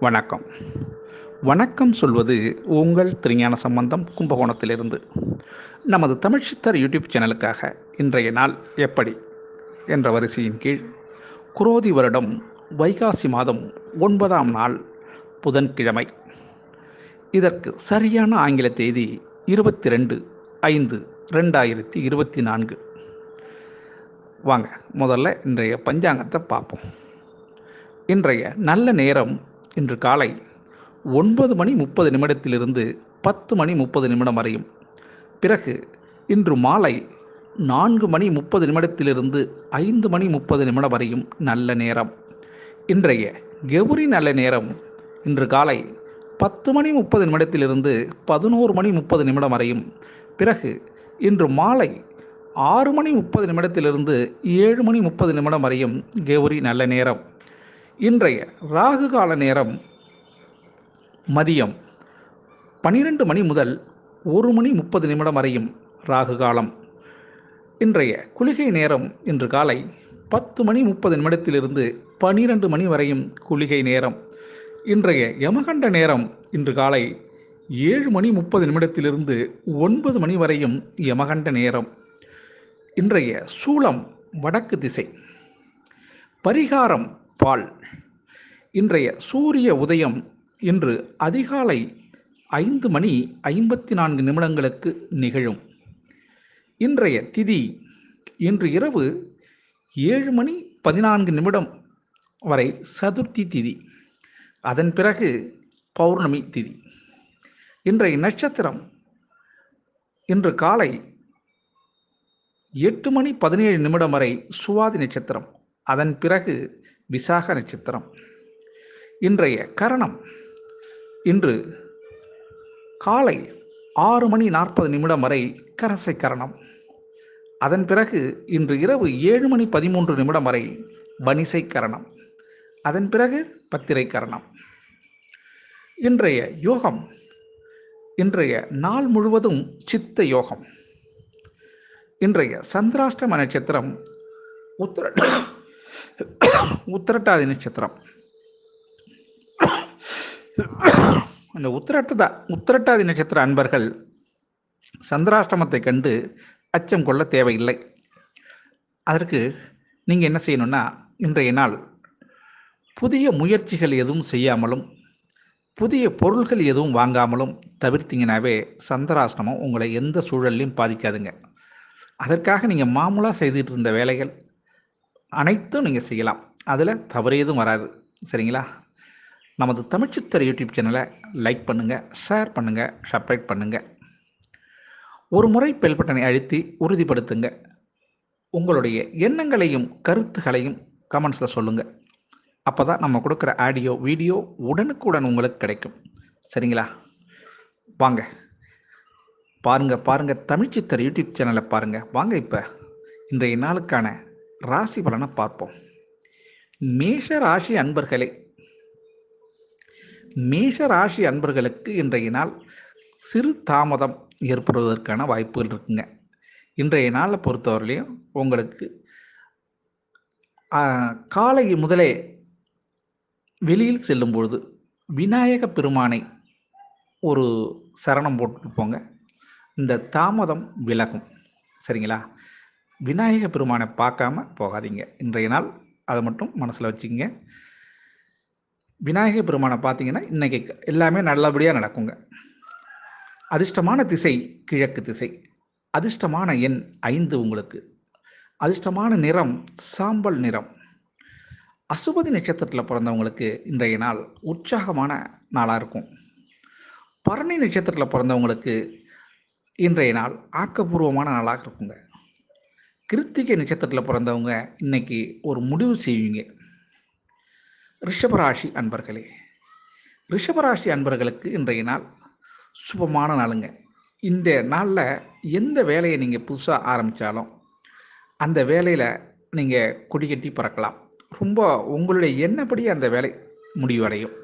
வணக்கம். வணக்கம் சொல்வது உங்கள் திருஞான சம்பந்தம் கும்பகோணத்திலிருந்து. நமது தமிழ் சித்தர் யூடியூப் சேனலுக்காக இன்றைய நாள் எப்படி என்ற வரிசையின் கீழ் குரோதி வருடம் வைகாசி மாதம் ஒன்பதாம் நாள் புதன்கிழமை. இதற்கு சரியான ஆங்கில தேதி இருபத்தி ரெண்டு ஐந்து ரெண்டாயிரத்தி இருபத்தி நான்கு. வாங்க முதல்ல இன்றைய பஞ்சாங்கத்தை பார்ப்போம். இன்றைய நல்ல நேரம் இன்று காலை ஒன்பது மணி முப்பது நிமிடத்திலிருந்து பத்து மணி முப்பது நிமிடம் வரையும். பிறகு இன்று மாலை நான்கு மணி முப்பது நிமிடத்திலிருந்து ஐந்து மணி முப்பது நிமிடம் வரையும் நல்ல நேரம். இன்றைய கெவுரி நல்ல நேரம் இன்று காலை பத்து மணி முப்பது நிமிடத்திலிருந்து பதினோரு மணி முப்பது நிமிடம் வரையும். பிறகு இன்று மாலை ஆறு மணி முப்பது நிமிடத்திலிருந்து ஏழு மணி முப்பது நிமிடம் வரையும் கெவுரி நல்ல நேரம். இன்றைய ராகு கால நேரம் மதியம் பன்னிரெண்டு மணி முதல் ஒரு மணி முப்பது நிமிடம் வரையும் ராகு காலம். இன்றைய குளிகை நேரம் இன்று காலை பத்து மணி முப்பது நிமிடத்திலிருந்து பனிரெண்டு மணி வரையும் குளிகை நேரம். இன்றைய யமகண்ட நேரம் இன்று காலை ஏழு மணி முப்பது நிமிடத்திலிருந்து ஒன்பது மணி வரையும் யமகண்ட நேரம். இன்றைய சூளம் வடக்கு திசை. பரிகாரம் பால் இன்றைய சூரிய உதயம் இன்று அதிகாலை ஐந்து மணி ஐம்பத்தி நான்கு நிமிடங்களுக்கு நிகழும். இன்றைய திதி இன்று இரவு ஏழு மணி பதினான்கு நிமிடம் வரை சதுர்த்தி திதி. அதன் பிறகு பௌர்ணமி திதி. இன்றைய நட்சத்திரம் இன்று காலை எட்டு மணி பதினேழு நிமிடம் வரை சுவாதி நட்சத்திரம். அதன் பிறகு விசாக நட்சத்திரம். இன்றைய கரணம். இன்று காலை ஆறு மணி நாற்பது நிமிடம் வரை கரசை கரணம். அதன் பிறகு இன்று இரவு ஏழு மணி பதிமூன்று நிமிடம் வரை பனிசை கரணம். அதன் பிறகு பத்திரை கரணம். இன்றைய யோகம். இன்றைய நாள் முழுவதும் சித்த யோகம். இன்றைய சந்திராஷ்டம நட்சத்திரம் உத்திர உத்திரட்டாதி நட்சத்திரம். அந்த உத்திரட்டதா உத்திரட்டாதி நட்சத்திர அன்பர்கள் சந்திராஷ்டமத்தை கண்டு அச்சம் கொள்ள தேவையில்லை. அதற்கு நீங்கள் என்ன செய்யணும்னா இன்றைய நாள் புதிய முயற்சிகள் எதுவும் செய்யாமலும் புதிய பொருள்கள் எதுவும் வாங்காமலும் தவிர்த்தீங்கனாவே சந்திராஷ்டமம் உங்களை எந்த சூழல்லையும் பாதிக்காதுங்க. அதற்காக நீங்கள் மாமூலாக செய்துட்டு இருந்த வேலைகள் அனைத்தும் நீங்கள் செய்யலாம். அதில் தவறு எதுவும் வராது. சரிங்களா? நமது தமிழ்ச்சித்தர் யூடியூப் சேனலை லைக் பண்ணுங்கள் ஷேர் பண்ணுங்கள் சப்ஸ்கிரைப் பண்ணுங்கள் ஒரு முறை பெல் பட்டனை அழுத்தி உறுதிப்படுத்துங்க. உங்களுடைய எண்ணங்களையும் கருத்துகளையும் கமெண்ட்ஸில் சொல்லுங்கள் அப்போ தான் நம்ம கொடுக்குற ஆடியோ வீடியோ உடனுக்குடன் உங்களுக்கு கிடைக்கும். சரிங்களா? வாங்க. பாருங்கள் பாருங்கள் தமிழ்ச்சித்தர் யூடியூப் சேனலை பாருங்கள் வாங்க இப்போ இன்றைய நாளுக்கான ராசி பலனை பார்ப்போம். மேஷ ராசி அன்பர்களே மேஷ ராசி அன்பர்களுக்கு இன்றைய நாள் சிறு தாமதம் ஏற்படுவதற்கான வாய்ப்புகள் இருக்குங்க. இன்றைய நாளை பொறுத்தவரையிலையும் உங்களுக்கு காலை முதலே வெளியில் செல்லும் பொழுது விநாயக பெருமானை ஒரு சரணம் போட்டுட்டு போங்க. இந்த தாமதம் விலகும். சரிங்களா? விநாயக பெருமானை பார்க்காம போகாதீங்க. இன்றைய நாள் அதை மட்டும் மனசில் வச்சுக்கோங்க. விநாயக பெருமானை பார்த்தீங்கன்னா இன்றைக்கி எல்லாமே நல்லபடியாக நடக்குங்க. அதிர்ஷ்டமான திசை கிழக்கு திசை. அதிர்ஷ்டமான எண் ஐந்து உங்களுக்கு. அதிர்ஷ்டமான நிறம் சாம்பல் நிறம். அசுபதி நட்சத்திரத்தில் பிறந்தவங்களுக்கு இன்றைய நாள் உற்சாகமான நாளாக இருக்கும். பரணி நட்சத்திரத்தில் பிறந்தவங்களுக்கு இன்றைய நாள் ஆக்கப்பூர்வமான நாளாக இருக்குங்க. கிருத்திகை நட்சத்திரத்தில் பிறந்தவங்க இன்னைக்கு ஒரு முடிவு செய்வீங்க. ரிஷபராசி அன்பர்களே ரிஷபராசி அன்பர்களுக்கு இன்றைய நாள் சுபமான நாளுங்க. இந்த நாளில் எந்த வேலையை நீங்கள் புதுசாக ஆரம்பித்தாலும் அந்த வேலையில் நீங்கள் கொடிகட்டி பறக்கலாம். ரொம்ப உங்களுடைய எண்ணப்படி அந்த வேலை முடிவடையும்.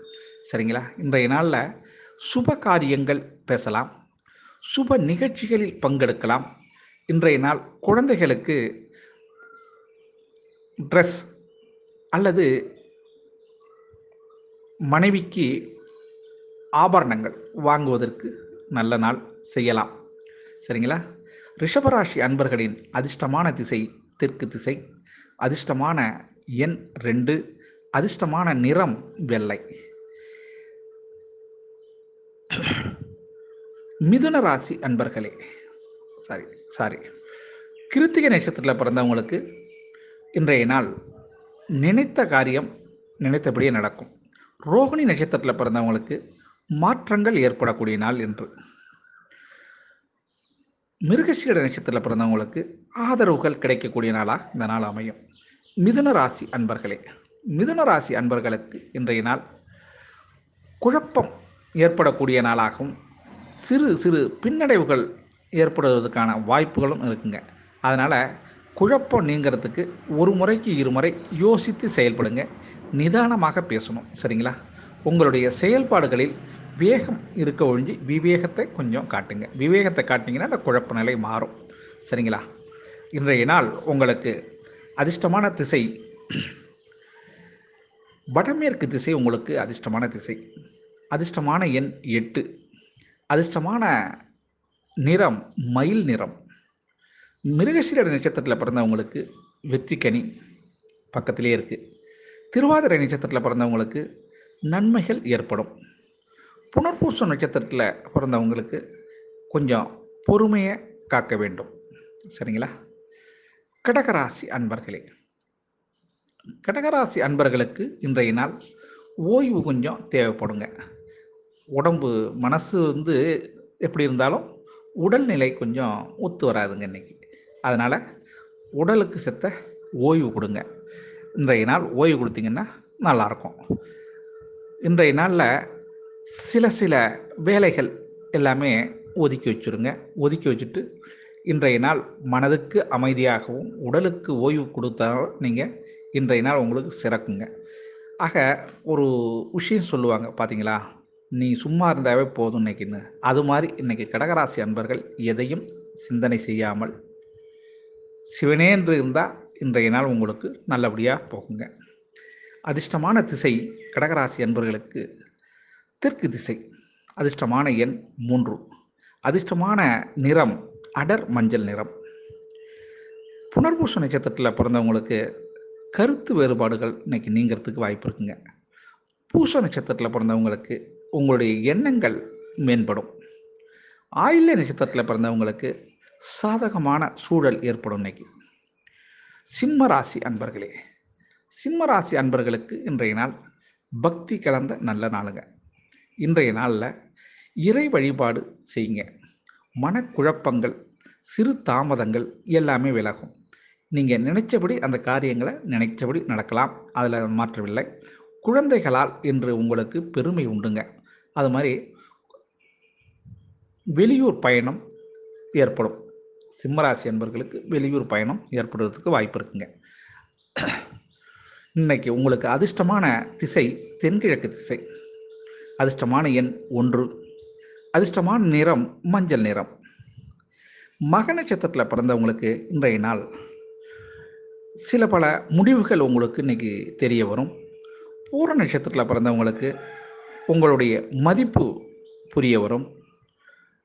சரிங்களா? இன்றைய நாளில் சுப காரியங்கள் பேசலாம். சுப நிகழ்ச்சிகளில் பங்கெடுக்கலாம். இன்றைய நாள் குழந்தைகளுக்கு ட்ரெஸ் அல்லது மனைவிக்கு ஆபரணங்கள் வாங்குவதற்கு நல்ல நாள் செய்யலாம். சரிங்களா? ரிஷபராசி அன்பர்களின் அதிர்ஷ்டமான திசை தெற்கு திசை. அதிர்ஷ்டமான எண் ரெண்டு. அதிர்ஷ்டமான நிறம் வெள்ளை. மிதுன ராசி அன்பர்களே சாரி சாரி. கிருத்திகை நட்சத்திரத்தில் பிறந்தவங்களுக்கு இன்றைய நாள் நினைத்த காரியம் நினைத்தபடியே நடக்கும். ரோகிணி நட்சத்திரத்தில் பிறந்தவங்களுக்கு மாற்றங்கள் ஏற்படக்கூடிய நாள் என்று. மிருகசீட நட்சத்திரத்தில் பிறந்தவங்களுக்கு ஆதரவுகள் கிடைக்கக்கூடிய நாளாக இந்த நாள் அமையும். மிதுன ராசி அன்பர்களே மிதுன ராசி அன்பர்களுக்கு இன்றைய நாள் குழப்பம் ஏற்படக்கூடிய நாளாகவும் சிறு சிறு பின்னடைவுகள் ஏற்படுவதற்கான வாய்ப்புகளும் இருக்குங்க. அதனால் குழப்பம் நீங்கிறதுக்கு ஒரு முறைக்கு இருமுறை யோசித்து செயல்படுங்க. நிதானமாக பேசணும். சரிங்களா? உங்களுடைய செயல்பாடுகளில் வேகம் இருக்க ஒழிஞ்சு விவேகத்தை கொஞ்சம் காட்டுங்க. விவேகத்தை காட்டிங்கன்னா அந்த குழப்ப நிலை மாறும். சரிங்களா? இன்றைய நாள் உங்களுக்கு அதிர்ஷ்டமான திசை வடமேற்கு திசை உங்களுக்கு அதிர்ஷ்டமான திசை. அதிர்ஷ்டமான எண் எட்டு. அதிர்ஷ்டமான நிறம் மயில் நிறம். மிருகசீர நட்சத்திரத்தில் பிறந்தவங்களுக்கு வெற்றிக்கனி பக்கத்திலே இருக்குது திருவாதிரை நட்சத்திரத்தில் பிறந்தவங்களுக்கு நன்மைகள் ஏற்படும். புனர்பூசம் நட்சத்திரத்தில் பிறந்தவங்களுக்கு கொஞ்சம் பொறுமையை காக்க வேண்டும். சரிங்களா? கடகராசி அன்பர்களே கடகராசி அன்பர்களுக்கு இன்றைய நாள் ஓய்வு கொஞ்சம் தேவைப்படுங்க. உடம்பு மனசு வந்து எப்படி இருந்தாலும் உடல்நிலை கொஞ்சம் ஒத்து வராதுங்க இன்றைக்கி அதனால் உடலுக்கு செத்த ஓய்வு கொடுங்க. இன்றைய நாள் ஓய்வு கொடுத்தீங்கன்னா நல்லாயிருக்கும். இன்றைய நாளில் சில சில வேலைகள் எல்லாமே ஒதுக்கி வச்சுருங்க. ஒதுக்கி வச்சுட்டு இன்றைய நாள் மனதுக்கு அமைதியாகவும் உடலுக்கு ஓய்வு கொடுத்தா நீங்கள் இன்றைய நாள் உங்களுக்கு சிறக்குங்க. ஆக ஒரு விஷயம் சொல்லுவாங்க பார்த்தீங்களா நீ சும்மா இருந்தாவே போதும் இன்னைக்குன்னு. அது மாதிரி இன்னைக்கு கடகராசி அன்பர்கள் எதையும் சிந்தனை செய்யாமல் சிவனே என்று இருந்தால் இன்றைய நாள் உங்களுக்கு நல்லபடியாக போகுங்க. அதிர்ஷ்டமான திசை கடகராசி அன்பர்களுக்கு தெற்கு திசை. அதிர்ஷ்டமான எண் மூன்று. அதிர்ஷ்டமான நிறம் அடர் மஞ்சள் நிறம். புனர்பூச நட்சத்திரத்தில் பிறந்தவங்களுக்கு கருத்து வேறுபாடுகள் இன்னைக்கு நீங்கிறதுக்கு வாய்ப்பு இருக்குங்க. பூச நட்சத்திரத்தில் பிறந்தவங்களுக்கு உங்களுடைய எண்ணங்கள் மேம்படும். ஆயில்ய நட்சத்திரத்தில் பிறந்தவங்களுக்கு சாதகமான சூழல் ஏற்படும் இன்னைக்கு. சிம்ம ராசி அன்பர்களே சிம்ம ராசி அன்பர்களுக்கு இன்றைய நாள் பக்தி கலந்த நல்ல நாளுங்க. இன்றைய நாளில் இறை வழிபாடு செய்யுங்க. மனக்குழப்பங்கள் சிறு தாமதங்கள் எல்லாமே விலகும். நீங்கள் நினைச்சபடி அந்த காரியங்களை நினைச்சபடி நடக்கலாம். அதில் மாற்றவில்லை குழந்தைகளால் இன்று உங்களுக்கு பெருமை உண்டுங்க. அது மாதிரி வெளியூர் பயணம் ஏற்படும். சிம்மராசி என்பர்களுக்கு வெளியூர் பயணம் ஏற்படுறதுக்கு வாய்ப்பு இருக்குங்க. இன்னைக்கு உங்களுக்கு அதிர்ஷ்டமான திசை தென்கிழக்கு திசை. அதிர்ஷ்டமான எண் ஒன்று. அதிர்ஷ்டமான நிறம் மஞ்சள் நிறம். மக நட்சத்திரத்தில் பிறந்தவங்களுக்கு இன்றைய நாள் சில பல முடிவுகள் உங்களுக்கு இன்னைக்கு தெரிய வரும். பூர நட்சத்திரத்தில் பிறந்தவங்களுக்கு உங்களுடைய மதிப்பு புரிய வரும்.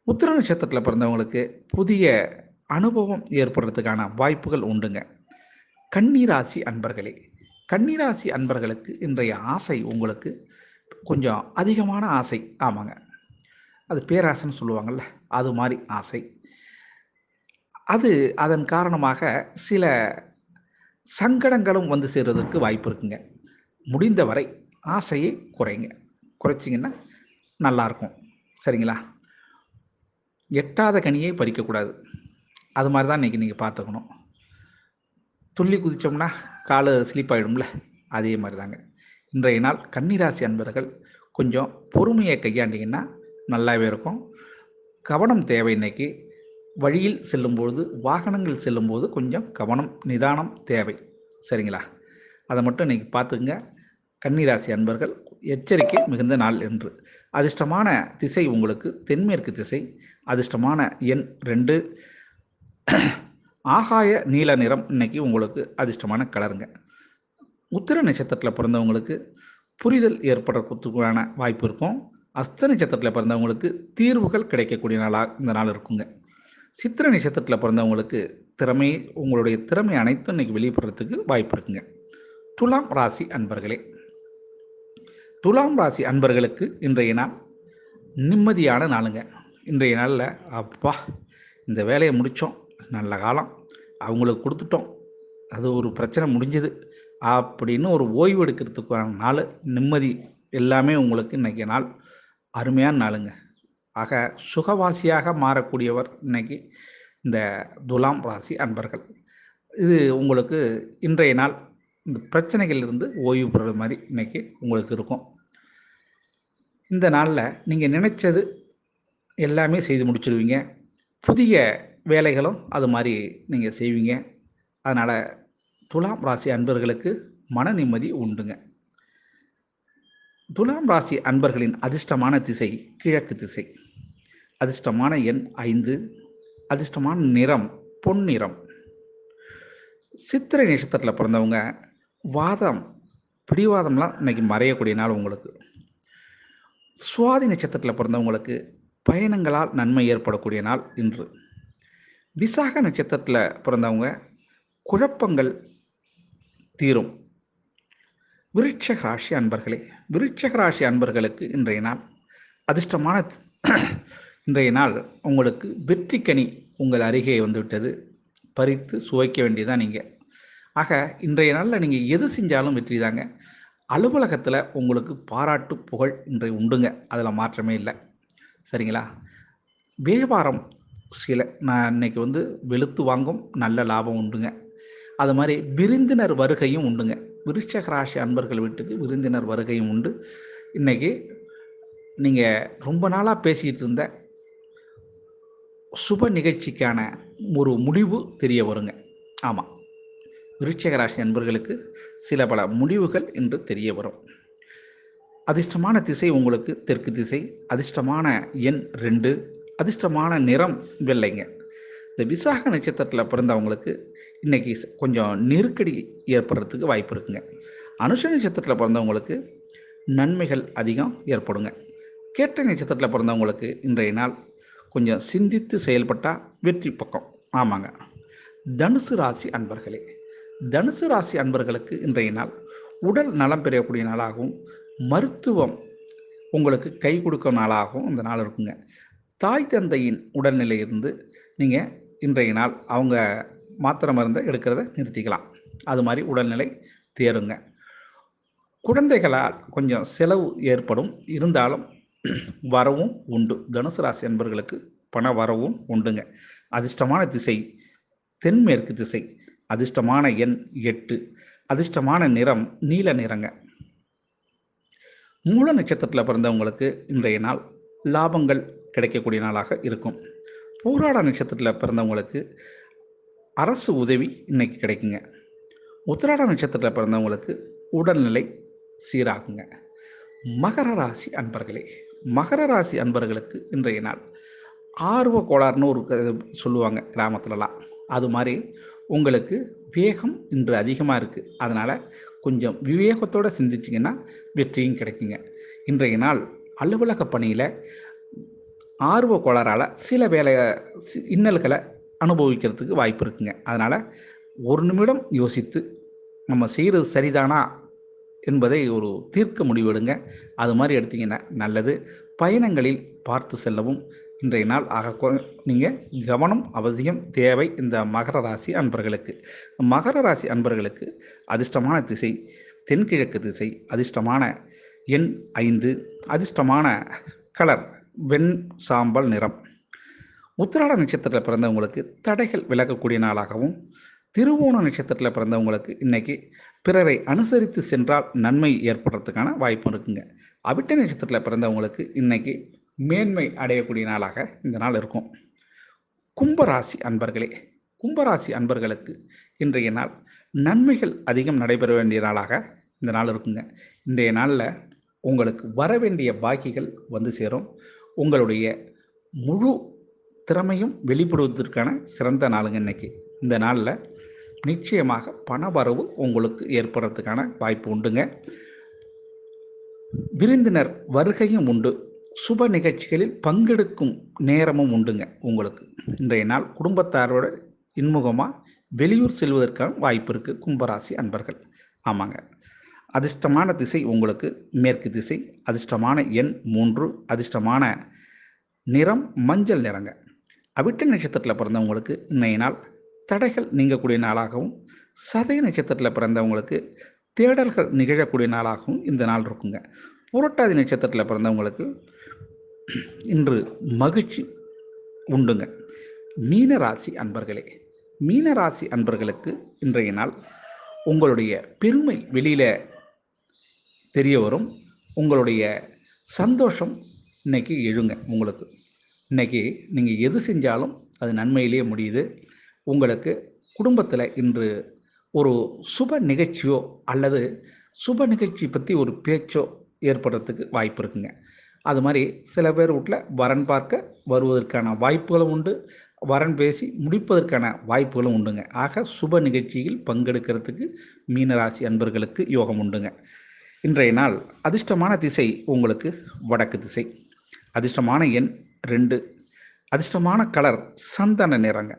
உத்திர நட்சத்திரத்தில் பிறந்தவங்களுக்கு புதிய அனுபவம் ஏற்படுறதுக்கான வாய்ப்புகள் உண்டுங்க. கன்னிராசி அன்பர்களே கன்னிராசி அன்பர்களுக்கு இன்றைய ஆசை உங்களுக்கு கொஞ்சம் அதிகமான ஆசை. ஆமாங்க. அது பேராசைன்னு சொல்லுவாங்கள்ல அது மாதிரி ஆசை. அது அதன் காரணமாக சில சங்கடங்களும் வந்து சேர்வதற்கு வாய்ப்பு இருக்குங்க. முடிந்தவரை ஆசையை குறைங்க. குறைச்சிங்கன்னா நல்லாயிருக்கும். சரிங்களா? எட்டாத கனியை பறிக்கக்கூடாது. அது மாதிரி தான் இன்றைக்கி நீங்கள் பார்த்துக்கணும். துள்ளி குதித்தோம்னா காலு ஸ்லிப் ஆகிடும்ல அதே மாதிரி தாங்க. இன்றைய நாள் கன்னிராசி அன்பர்கள் கொஞ்சம் பொறுமையை கையாண்டிங்கன்னா நல்லாவே இருக்கும். கவனம் தேவை இன்னைக்கு. வழியில் செல்லும்பொழுது வாகனங்கள் செல்லும்போது கொஞ்சம் கவனம் நிதானம் தேவை. சரிங்களா? அதை மட்டும் இன்றைக்கி பார்த்துக்குங்க. கன்னிராசி அன்பர்கள் எச்சரிக்கை மிகுந்த நாள் என்று. அதிர்ஷ்டமான திசை உங்களுக்கு தென்மேற்கு திசை. அதிர்ஷ்டமான எண் ரெண்டு. ஆகாய நீல நிறம் இன்னைக்கு உங்களுக்கு அதிர்ஷ்டமான கலருங்க. உத்திர நட்சத்திரத்தில் பிறந்தவங்களுக்கு புரிதல் ஏற்படுறதுக்கான வாய்ப்பு இருக்கும். அஸ்த நட்சத்திரத்தில் பிறந்தவங்களுக்கு தீர்வுகள் கிடைக்கக்கூடிய நாளாக இந்த நாள் இருக்குங்க. சித்திர நட்சத்திரத்தில் பிறந்தவங்களுக்கு திறமை உங்களுடைய திறமை அனைத்தும் இன்னைக்கு வெளிப்படுறதுக்கு வாய்ப்பு இருக்குங்க. துலாம் ராசி அன்பர்களே துலாம் ராசி அன்பர்களுக்கு இன்றைய நாள் நிம்மதியான நாளுங்க. இன்றைய நாளில் அப்பா இந்த வேலையை முடித்தோம் நல்ல காலம். அவங்களுக்கு கொடுத்துட்டோம். அது ஒரு பிரச்சனை முடிஞ்சது. அப்படின்னு ஒரு ஓய்வு எடுக்கிறதுக்கான நாள். நிம்மதி எல்லாமே உங்களுக்கு இன்றைக்கி நாள். அருமையான நாளுங்க. ஆக சுகவாசியாக மாறக்கூடியவர் இன்னைக்கு இந்த துலாம் ராசி அன்பர்கள். இது உங்களுக்கு இன்றைய நாள். இந்த பிரச்சனைகள் இருந்து ஓய்வு பெறுற மாதிரி இன்னைக்கு உங்களுக்கு இருக்கும். இந்த நாளில் நீங்கள் நினைச்சது எல்லாமே செய்து முடிச்சிடுவீங்க புதிய வேலைகளும் அது மாதிரி நீங்கள் செய்வீங்க. அதனால் துலாம் ராசி அன்பர்களுக்கு மன நிம்மதி உண்டுங்க. துலாம் ராசி அன்பர்களின் அதிர்ஷ்டமான திசை கிழக்கு திசை. அதிர்ஷ்டமான எண் ஐந்து. அதிர்ஷ்டமான நிறம் பொன்னிறம் சித்திரை நட்சத்திரத்தில் பிறந்தவங்க வாதம் பிடிவாதம்லாம் இன்னைக்கு மறையக்கூடிய நாள் உங்களுக்கு. சுவாதி நட்சத்திரத்தில் பிறந்தவங்களுக்கு பயணங்களால் நன்மை ஏற்படக்கூடிய நாள் இன்று. விசாக நட்சத்திரத்தில் பிறந்தவங்க குழப்பங்கள் தீரும். விருட்சக ராசி அன்பர்களே விருட்சக ராசி அன்பர்களுக்கு இன்றைய நாள் அதிர்ஷ்டமான இன்றைய நாள் உங்களுக்கு வெற்றிக்கனி உங்கள் அருகே வந்துவிட்டது. பறித்து சுவைக்க வேண்டியதான் நீங்கள் ஆக இன்றைய நாளில் நீங்கள் எது செஞ்சாலும் வெற்றி தாங்க. அலுவலகத்தில் உங்களுக்கு பாராட்டு புகழ் இன்றைய உண்டுங்க. அதில் மாற்றமே இல்லை. சரிங்களா? வியாபாரம் சில நான் இன்னைக்கு வந்து வெளுத்து வாங்கும் நல்ல லாபம் உண்டுங்க. அது மாதிரி விருந்தினர் வருகையும் உண்டுங்க. விருட்சக ராசி அன்பர்கள் வீட்டுக்கு விருந்தினர் வருகையும் உண்டு. இன்றைக்கி நீங்கள் ரொம்ப நாளாக பேசிக்கிட்டு இருந்த சுப நிகழ்ச்சிக்கான ஒரு முடிவு தெரிய வருங்க. ஆமாம் விருட்சக ராசி அன்பர்களுக்கு சில பல முடிவுகள் இன்று தெரிய வரும். அதிர்ஷ்டமான திசை உங்களுக்கு தெற்கு திசை அதிர்ஷ்டமான எண் ரெண்டு அதிர்ஷ்டமான நிறம் வெள்ளைங்க. இந்த விசாக நட்சத்திரத்தில் பிறந்தவங்களுக்கு இன்றைக்கி கொஞ்சம் நெருக்கடி ஏற்படுறதுக்கு வாய்ப்பு இருக்குங்க. அனுஷ நட்சத்திரத்தில் பிறந்தவங்களுக்கு நன்மைகள் அதிகம் ஏற்படுங்க. கேட்ட நட்சத்திரத்தில் பிறந்தவங்களுக்கு இன்றைய நாள் கொஞ்சம் சிந்தித்து செயல்பட்டால் வெற்றி பக்கம். ஆமாங்க. தனுசு ராசி அன்பர்களே தனுசு ராசி அன்பர்களுக்கு இன்றைய நாள் உடல் நலம் பெறக்கூடிய நாளாகவும் மருத்துவம் உங்களுக்கு கை கொடுக்கும் நாளாகவும் அந்த நாள் இருக்குங்க. தாய் தந்தையின் உடல்நிலையிலிருந்து நீங்கள் இன்றைய நாள் அவங்க மாத்திரை மருந்தை எடுக்கிறத நிறுத்திக்கலாம். அது மாதிரி உடல்நிலை தேருங்க. குழந்தைகளால் கொஞ்சம் செலவு ஏற்படும். இருந்தாலும் வரவும் உண்டு. தனுசு ராசி அன்பர்களுக்கு பண வரவும் உண்டுங்க. அதிர்ஷ்டமான திசை தென்மேற்கு திசை. அதிர்ஷ்டமான எண் எட்டு. அதிர்ஷ்டமான நிறம் நீல நிறங்க. மூல நட்சத்திரத்தில் பிறந்தவங்களுக்கு இன்றைய நாள் லாபங்கள் கிடைக்கக்கூடிய நாளாக இருக்கும். பூராட நட்சத்திரத்தில் பிறந்தவங்களுக்கு அரசு உதவி இன்னைக்கு கிடைக்குங்க. உத்திராட நட்சத்திரத்தில் பிறந்தவங்களுக்கு உடல்நிலை சீராகுங்க. மகர ராசி அன்பர்களே மகர ராசி அன்பர்களுக்கு இன்றைய நாள் ஆர்வ கோளாறுன்னு ஒரு சொல்லுவாங்க கிராமத்துலலாம். அது மாதிரி உங்களுக்கு வேகம் இன்று அதிகமாக இருக்குது அதனால் கொஞ்சம் விவேகத்தோடு சிந்திச்சிங்கன்னா வெற்றியும் கிடைக்குங்க. இன்றைய நாள் அலுவலக பணியில் ஆர்வ கோளாறால் சில வேலை இன்னல்களை அனுபவிக்கிறதுக்கு வாய்ப்பு இருக்குங்க. அதனால் ஒரு நிமிடம் யோசித்து நம்ம செய்கிறது சரிதானா என்பதை ஒரு தீர்க்க முடிவெடுங்க. அது மாதிரி எடுத்திங்கன்னா நல்லது. பயணங்களில் பார்த்து செல்லவும் இன்றைய நாள் ஆக நீங்கள் கவனம் அவசியம் தேவை இந்த மகர ராசி அன்பர்களுக்கு. மகர ராசி அன்பர்களுக்கு அதிர்ஷ்டமான திசை தென்கிழக்கு திசை அதிர்ஷ்டமான எண் ஐந்து அதிர்ஷ்டமான கலர் வெண் சாம்பல் நிறம். உத்திராட நட்சத்திரத்தில் பிறந்தவங்களுக்கு தடைகள் விலகக்கூடிய நாளாகவும் திருவோண நட்சத்திரத்தில் பிறந்தவங்களுக்கு இன்றைக்கி பிறரை அனுசரித்து சென்றால் நன்மை ஏற்படுறதுக்கான வாய்ப்பு இருக்குங்க. அவிட்ட நட்சத்திரத்தில் பிறந்தவங்களுக்கு இன்றைக்கி மேன்மை அடையக்கூடிய நாளாக இந்த நாள் இருக்கும். கும்பராசி அன்பர்களே கும்பராசி அன்பர்களுக்கு இன்றைய நாள் நன்மைகள் அதிகம் நடைபெற வேண்டிய நாளாக இந்த நாள் இருக்குங்க. இன்றைய நாளில் உங்களுக்கு வர வேண்டிய பாக்கிகள் வந்து சேரும். உங்களுடைய முழு திறமையும் வெளிப்படுவதற்கான சிறந்த நாளுங்க இன்னைக்கு. இந்த நாளில் நிச்சயமாக பண வரவு உங்களுக்கு ஏற்படுறதுக்கான வாய்ப்பு உண்டுங்க. விருந்தினர் வருகையும் உண்டு. சுப நிகழ்ச்சிகளில் பங்கெடுக்கும் நேரமும் உண்டுங்க உங்களுக்கு. இன்றைய நாள் குடும்பத்தாரோட இன்முகமாக வெளியூர் செல்வதற்கான வாய்ப்பு இருக்குது கும்பராசி அன்பர்கள். ஆமாங்க. அதிர்ஷ்டமான திசை உங்களுக்கு மேற்கு திசை அதிர்ஷ்டமான எண் மூன்று அதிர்ஷ்டமான நிறம் மஞ்சள் நிறங்க. அவிட்ட நட்சத்திரத்தில் பிறந்தவங்களுக்கு இன்றைய நாள் தடைகள் நீங்கக்கூடிய நாளாகவும் சதய நட்சத்திரத்தில் பிறந்தவங்களுக்கு தேடல்கள் நிகழக்கூடிய நாளாகவும் இந்த நாள் இருக்குங்க. புரட்டாதி நட்சத்திரத்தில் பிறந்தவங்களுக்கு இன்று மகிழ்ச்சி உண்டுங்க. மீனராசி அன்பர்களே மீனராசி அன்பர்களுக்கு இன்றைய நாள் உங்களுடைய பெருமை வெளியில் தெரிய வரும். உங்களுடைய சந்தோஷம் இன்னைக்கு எழுங்க உங்களுக்கு. இன்னைக்கு நீங்கள் எது செஞ்சாலும் அது நன்மையிலேயே முடியுது. உங்களுக்கு குடும்பத்தில் இன்று ஒரு சுப நிகழ்ச்சியோ அல்லது சுப நிகழ்ச்சி பற்றி ஒரு பேச்சோ ஏற்படுறதுக்கு வாய்ப்பு இருக்குங்க. அது மாதிரி சில பேர் வீட்டில் வரன் பார்க்க வருவதற்கான வாய்ப்புகளும் உண்டு. வரன் பேசி முடிப்பதற்கான வாய்ப்புகளும் உண்டுங்க. ஆக சுப நிகழ்ச்சியில் பங்கெடுக்கிறதுக்கு மீனராசி அன்பர்களுக்கு யோகம் உண்டுங்க. இன்றைய நாள் அதிர்ஷ்டமான திசை உங்களுக்கு வடக்கு திசை. அதிர்ஷ்டமான எண் ரெண்டு. அதிர்ஷ்டமான கலர் சந்தன நிறங்க.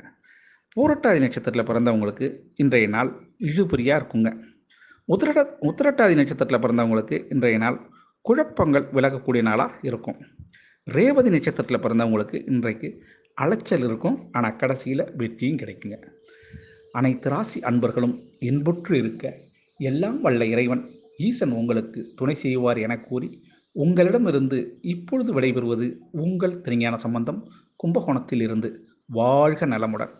பூரட்டாதி நட்சத்திரத்தில் பிறந்தவங்களுக்கு இன்றைய நாள் இழுபறியாக இருக்குங்க. உத்திரட உத்திரட்டாதி நட்சத்திரத்தில் பிறந்தவங்களுக்கு இன்றைய நாள் குழப்பங்கள் விலகக்கூடிய நாளாக இருக்கும். ரேவதி நட்சத்திரத்தில் பிறந்தவங்களுக்கு இன்றைக்கு அலைச்சல் இருக்கும். ஆனால் கடைசியில் வெற்றியும் கிடைக்குங்க. அனைத்து ராசி அன்பர்களும் இன்புற்று இருக்க எல்லாம் வல்ல இறைவன் ஈசன் உங்களுக்கு துணை செய்வார் என கூறி உங்களிடமிருந்து இப்பொழுது விடைபெறுவது உங்கள் திருஞான சம்பந்தம் கும்பகோணத்தில் இருந்து வாழ்க நலமுடன்.